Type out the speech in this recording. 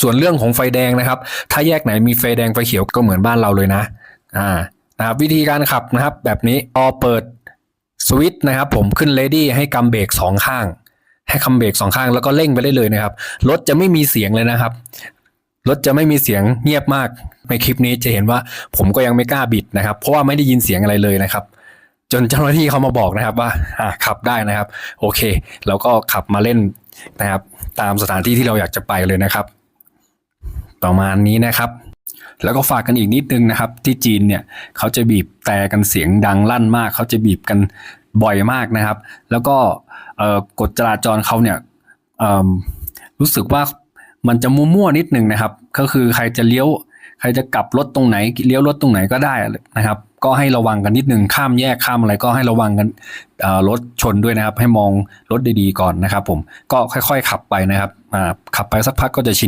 ส่วนเรื่องของไฟแดงนะครับ ถ้าแยกไหนมีไฟแดงไฟเขียวก็เหมือนบ้านเราเลยนะอ่านะครับวิธีการขับนะครับ แบบนี้พอเปิดสวิตช์นะครับ ผมขึ้นเลดี้ให้กำเบรกสองข้าง ให้คำเบรกสองข้างแล้วก็เร่งไปได้เลยนะครับรถจะไม่มีเสียงเลยนะครับรถจะไม่มีเสียงเงียบมาก ในคลิปนี้จะเห็นว่าผมก็ยังไม่กล้าบิดนะครับ เพราะว่าไม่ได้ยินเสียงอะไรเลยนะครับ จนเจ้าหน้าที่เขามาบอกนะครับว่าอ่าขับได้นะครับ โอเคแล้วก็ขับมาเล่นนะครับ ตามสถานที่ที่เราอยากจะไปเลยนะครับ ประมาณนี้นะครับ แล้วก็ฝากกันอีกนิดนึงนะครับ ที่จีนเนี่ยเขาจะบีบแต่กันเสียงดังลั่นมาก เขาจะบีบกันบ่อยมากนะครับ แล้วก็กฎจราจรเขาเนี่ยรู้สึกว่ามันจะมั่วๆนิดนึงนะครับ ก็คือใครจะเลี้ยวใครจะกลับรถตรงไหนเลี้ยวรถตรงไหนก็ได้นะครับ ก็ให้ระวังกันนิดนึงข้ามแยกข้ามอะไรก็ให้ระวังกันรถชนด้วยนะครับ ให้มองรถดีๆก่อนนะครับ ผมก็ค่อย ๆ ขับไปนะครับขับไปสักพักก็จะชิน